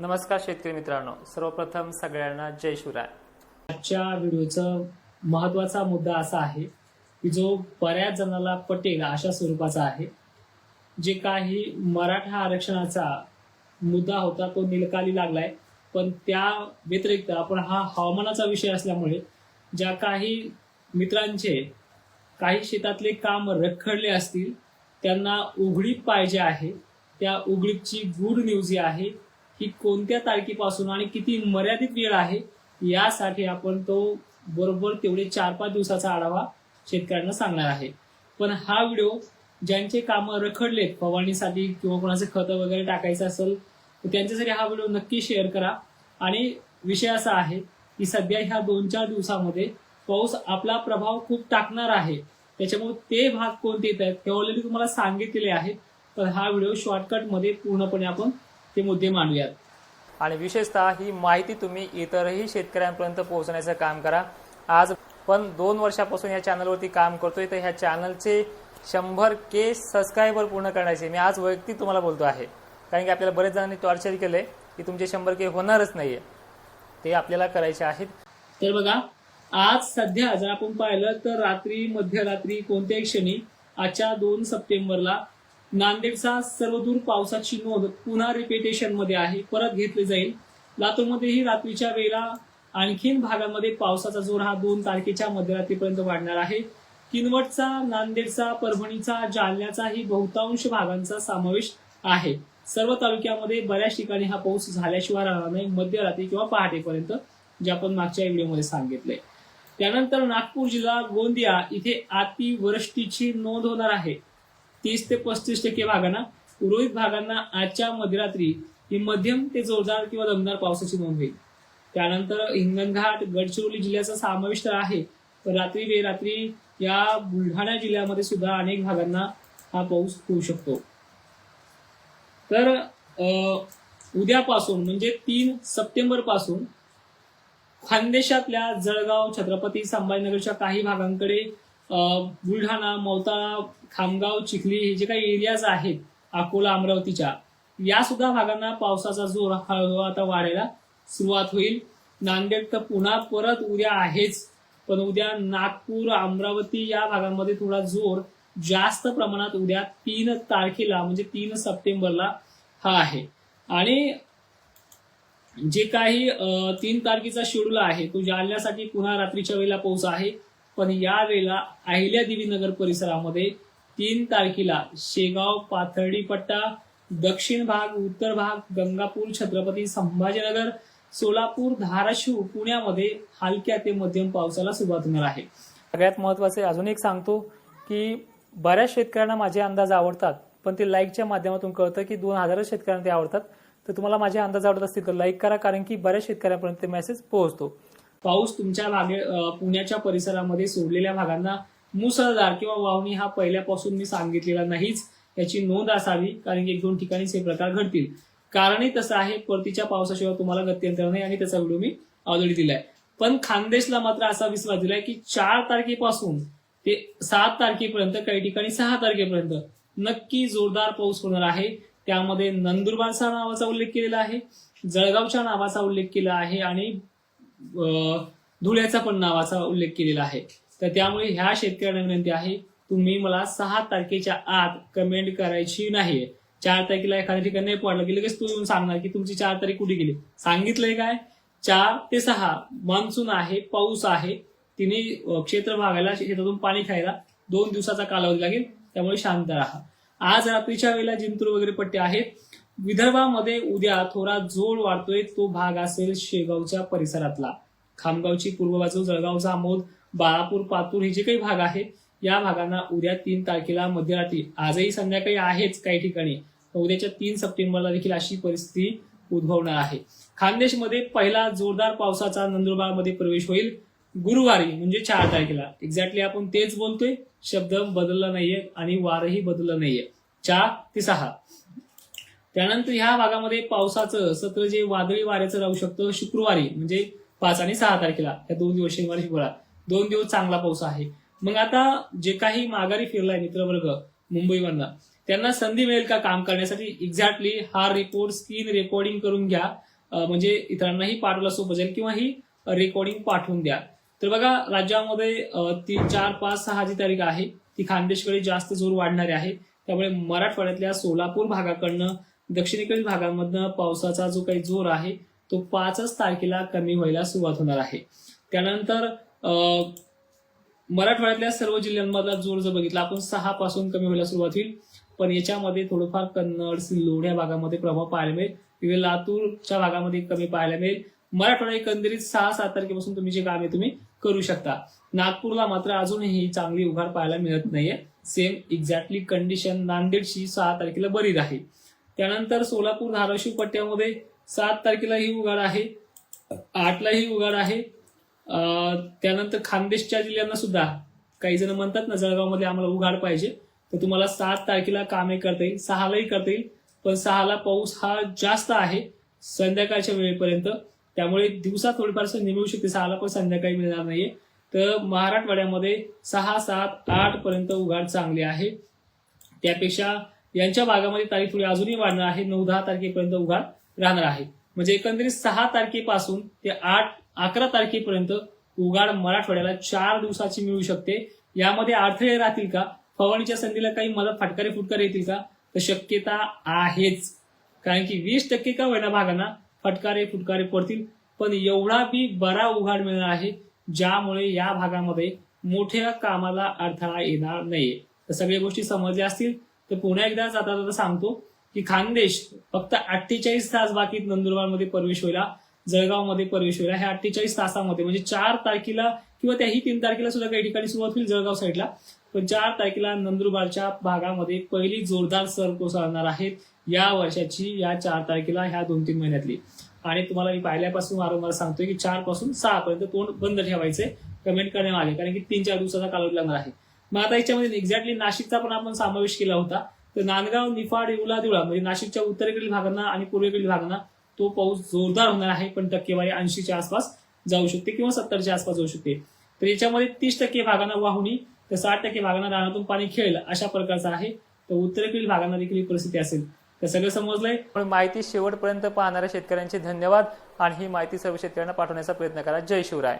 नमस्कार शेतकरी मित्रांनो सर्वप्रथम सगळ्यांना जय शिवराय. आजच्या व्हिडिओचा महत्त्वाचा मुद्दा असा आहे की जो बऱ्याच जणांना पटेल अशा स्वरूपाचा आहे. जे काही मराठा आरक्षणाचा मुद्दा होता तो निलकाली लागलाय. पण त्या व्यतिरिक्त आपण हा हवामानाचा विषय असल्यामुळे ज्या काही मित्रांचे काही शेतातले काम रखडले असतील त्यांना उघडीप पाहिजे आहे. त्या उघडीपची गुड न्यूज ही आहे ही कोणत्या तारखेपासून आणि किती मर्यादित वेळ आहे यासाठी आपण तो बरोबर तेवढे चार पाच दिवसाचा आढावा शेतकऱ्यांना सांगणार आहे. पण हा व्हिडिओ ज्यांचे कामं रखडलेत फवारणीसाठी किंवा कोणाचे खतं वगैरे टाकायचं असेल तर त्यांच्यासाठी हा व्हिडिओ नक्की शेअर करा. आणि विषय असा आहे की सध्या ह्या दोन चार दिवसामध्ये पाऊस आपला प्रभाव खूप टाकणार आहे. त्याच्यामुळे ते भाग कोणते येत आहेत ते ऑलरेडी तुम्हाला सांगितलेले आहेत. पण हा व्हिडिओ शॉर्टकटमध्ये पूर्णपणे आपण ते मुद्दे मांडूयात. आणि विशेषतः ही माहिती तुम्ही इतरही शेतकऱ्यांपर्यंत पोहोचण्याचं काम करा. आज पण दोन वर्षापासून या चॅनलवरती काम करतोय तर ह्या चॅनलचे शंभर के सबस्क्रायबर पूर्ण करण्याचे मी आज वैयक्तिक तुम्हाला बोलतो आहे. कारण की आपल्याला बरेच जणांनी टॉर्चर केलंय की तुमचे शंभर के होणारच नाहीये. ते आपल्याला करायचे आहेत. तर बघा आज सध्या जर आपण पाहिलं तर रात्री मध्यरात्री कोणत्याही क्षणी आजच्या दोन सप्टेंबरला नांदेडचा सर्वदूर पावसाची नोंद पुन्हा रिपिटेशनमध्ये आहे. परत घेतली जाईल. लातूरमध्येही रात्रीच्या वेळेला आणखीन भागामध्ये पावसाचा जोर हा दोन तारखेच्या मध्यरात्रीपर्यंत वाढणार आहे. किनवटचा नांदेडचा परभणीचा जालन्याचाही बहुतांश भागांचा समावेश आहे. सर्व तालुक्यामध्ये बऱ्याच ठिकाणी हा पाऊस झाल्याशिवाय राहणार नाही. मध्यरात्री किंवा पहाटेपर्यंत जे आपण मागच्या व्हिडिओमध्ये सांगितले त्यानंतर नागपूर जिल्हा गोंदिया इथे अतिवृष्टीची नोंद होणार आहे. तीस ते पस्तीस टक्के भागांना उर्वरित भागांना आजच्या मध्यरात्री ही मध्यम ते जोरदार किंवा दमदार पावसाची नोंद होईल. त्यानंतर हिंगणघाट गडचिरोली जिल्ह्याचा समावेश तर आहे पण रात्री बेरात्री या बुलढाणा जिल्ह्यामध्ये सुद्धा अनेक भागांना हा पाऊस होऊ शकतो. तर उद्यापासून म्हणजे तीन सप्टेंबरपासून खानदेशातल्या जळगाव छत्रपती संभाजीनगरच्या काही भागांकडे बुलढाणा मौताळा खामगाव चिखली हे जे काही एरियाज आहेत अकोला अमरावतीच्या या सुद्धा भागांना पावसाचा जोर हळूहळू आता वाढायला सुरुवात होईल. नांदेड तर पुन्हा परत उद्या आहेच पण उद्या नागपूर अमरावती या भागांमध्ये थोडा जोर जास्त प्रमाणात उद्या तीन तारखेला म्हणजे तीन सप्टेंबरला हा आहे. आणि जे काही तीन तारखेचा शेड्यूल आहे तो जालन्यासाठी पुन्हा रात्रीच्या वेळेला पाऊस आहे. पण यावेळेला अहिल्या अहिल्यादेवी नगर परिसरामध्ये तीन तारखेला शेगाव पाथर्डी पट्टा दक्षिण भाग उत्तर भाग गंगापूर छत्रपती संभाजीनगर सोलापूर धाराशिव पुण्यामध्ये हलक्या ते मध्यम पावसाला सुरुवात होणार आहे. सगळ्यात महत्त्वाचे अजून एक सांगतो की बऱ्याच शेतकऱ्यांना माझे अंदाज आवडतात पण ते लाईकच्या माध्यमातून कळतं की दोन हजार शेतकऱ्यांना ते आवडतात. तर तुम्हाला माझे अंदाज आवडत असतील तर लाईक करा कारण की बऱ्याच शेतकऱ्यांपर्यंत ते मेसेज पोहोचतो. पाऊस तुमच्या भागे पुण्याच्या परिसरामध्ये सोडलेल्या भागांना मुसळधार किंवा वावणी हा पहिल्यापासून मी सांगितलेला नाहीच याची नोंद असावी कारण की एक दोन ठिकाणीच हे प्रकार घडतील. कारणही तसं आहे परतीच्या पावसाशिवाय तुम्हाला गत्यंतर नाही आणि त्याचा व्हिडिओ मी ऑलरेडी दिलाय. पण खानदेशला मात्र असा विश्वास दिलाय की चार तारखेपासून ते सात तारखेपर्यंत काही ठिकाणी सहा तारखेपर्यंत नक्की जोरदार पाऊस होणार आहे. त्यामध्ये नंदुरबारचा नावाचा उल्लेख केलेला आहे जळगावच्या नावाचा उल्लेख केला आहे आणि धुळ्याचा पण नावाचा उल्लेख केलेला आहे. तर त्यामुळे ह्या शेतकऱ्यांना विनंती आहे तुम्ही मला सहा तारखेच्या आत कमेंट करायची नाही. चार तारखेला एखाद्या ठिकाणी नाही पडलं की लगेच तू येऊन सांगणार की तुमची चार तारीख कुठे गेली? सांगितलंय काय? चार ते सहा मान्सून आहे पाऊस आहे. तिने क्षेत्र भागायला शेतातून पाणी खायला दोन दिवसाचा कालावधी लागेल त्यामुळे शांत राहा. आज रात्रीच्या वेळेला जिंतूर वगैरे पट्टे आहेत. विदर्भामध्ये उद्या थोडा जोर वाढतोय तो भाग असेल शेगावच्या परिसरातला. खामगावची पूर्व बाजू जळगावचा आमोद बाळापूर पातूर हे जे काही भाग आहेत या भागांना उद्या तीन तारखेला मध्यरात्री आजही संध्याकाळी आहेच काही ठिकाणी उद्याच्या तीन सप्टेंबरला देखील अशी परिस्थिती उद्भवणार आहे. खानदेशमध्ये पहिला जोरदार पावसाचा नंदुरबारमध्ये प्रवेश होईल गुरुवारी म्हणजे चार तारखेला. एक्झॅक्टली आपण तेच बोलतोय शब्द बदलला नाहीये आणि वारही बदललं नाहीये. चार ते सहा. त्यानंतर ह्या भागामध्ये पावसाचं सत्र जे वादळी वाऱ्याचं राहू शकतं. शुक्रवारी म्हणजे पाच आणि सहा तारखेला या दोन दिवस शनिवारी शुक्रवार दोन दिवस चांगला पाऊस आहे. मग आता जे काही माघारी फिरलाय मित्रवर्ग मुंबईवरनं त्यांना संधी मिळेल का काम करण्यासाठी? एक्झॅक्टली हा रिपोर्ट स्क्रीन रेकॉर्डिंग करून घ्या. म्हणजे इतरांनाही पाठवला सोपं जाईल किंवा ही रेकॉर्डिंग पाठवून द्या. तर बघा राज्यामध्ये तीन चार पाच सहा जी तारीख आहे ती खानदेशकडे जास्त जोर वाढणारी आहे. त्यामुळे मराठवाड्यातल्या सोलापूर भागाकडनं दक्षिणेकडील भागांमधनं पावसाचा जो काही जोर आहे तो पाचच तारखेला कमी व्हायला सुरुवात होणार आहे. त्यानंतर अं, मराठवाड्यातल्या सर्व जिल्ह्यांमधला जोर जर बघितला आपण सहा पासून कमी व्हायला सुरुवात होईल. पण याच्यामध्ये थोडंफार कन्नड सिल्लोड या भागामध्ये प्रभाव पाहायला मिळेल. तिथे लातूरच्या भागामध्ये कमी पाहायला मिळेल. मराठवाडा एकंदरीत सहा सात तारखेपासून तुम्ही जे कामे तुम्ही करू शकता. नागपूरला मात्र अजूनही चांगली उघाड पाहायला मिळत नाहीये. सेम एक्झॅक्टली कंडिशन नांदेडची सहा तारखेला बरीच आहे. त्यानंतर सोलापूर धाराशिव पट्ट्यामध्ये सात तारखेला ही उघाड आहे. आठला ही उघाड आहे. त्यानंतर खानदेशच्या जिल्ह्यांना सुद्धा काही जण म्हणतात ना जळगावमध्ये आम्हाला उघाड पाहिजे. तर तुम्हाला सात तारखेला कामे करता येईल. सहालाही करता येईल. पण सहाला पाऊस हा जास्त आहे संध्याकाळच्या वेळेपर्यंत. त्यामुळे दिवसात थोडीफार संधी मिळू शकते सहाला पण संध्याकाळी मिळणार नाहीये. तर मराठवाड्यामध्ये सहा सात आठ पर्यंत उघाड चांगली आहे. त्यापेक्षा यांच्या भागामध्ये तारीख थोडी अजूनही वाढणार आहे. नऊ दहा तारखेपर्यंत उघाड राहणार आहे. म्हणजे एकंदरीत सहा तारखेपासून ते आठ अकरा तारखेपर्यंत उघाड मराठवाड्याला चार दिवसाची मिळू शकते. यामध्ये अडथळे राहतील का? फवारणीच्या संधीला काही मदत फटकारे फुटकारे येतील का? तर शक्यता आहेच. कारण की वीस टक्के का होईना भागांना फटकारे फुटकारे पडतील. पण एवढा बी बरा उघाड मिळणार आहे ज्यामुळे या भागामध्ये मोठ्या कामाला अडथळा येणार नाहीये. तर सगळ्या गोष्टी समजल्या असतील. तर पुन्हा एकदा जाता जाता सांगतो की खानदेश फक्त अठ्ठेचाळीस तास बाकी नंदुरबारमध्ये प्रवेश होईला जळगावमध्ये प्रवेश होईला. ह्या अठ्ठेचाळीस तासामध्ये म्हणजे चार तारखेला किंवा त्याही तीन तारखेला सुद्धा काही ठिकाणी सुरुवात होईल जळगाव साईडला. पण चार तारखेला नंदुरबारच्या भागामध्ये पहिली जोरदार सर कोसळणार आहेत या वर्षाची या चार तारखेला ह्या दोन तीन महिन्यातली. आणि तुम्हाला मी पाहिल्यापासून वारंवार सांगतोय की चारपासून सहा पर्यंत तोंड बंद ठेवायचे कमेंट करण्यामागे कारण की तीन चार दिवसाचा कालावधी लागणार आहे. मग आता याच्यामध्ये एक्झॅक्टली नाशिकचा पण आपण समावेश केला होता. तर नांदगाव निफाड येवला देवळा म्हणजे नाशिकच्या उत्तरेकडील भागांना आणि पूर्वेकडील भागांना तो पाऊस जोरदार होणार आहे. पण टक्केवारी ऐंशीच्या आसपास जाऊ शकते किंवा सत्तरच्या आसपास जाऊ शकते. तर याच्यामध्ये तीस टक्के भागांना वाहुणी तर साठ टक्के भागांना रानातून पाणी खेळेल अशा प्रकारचा आहे. तर उत्तरेकडील भागांना देखील ही परिस्थिती असेल. तर सगळं समजलंय? पण माहिती शेवटपर्यंत पाहणाऱ्या शेतकऱ्यांचे धन्यवाद आणि ही माहिती सर्व शेतकऱ्यांना पाठवण्याचा प्रयत्न करा. जय शिवराय.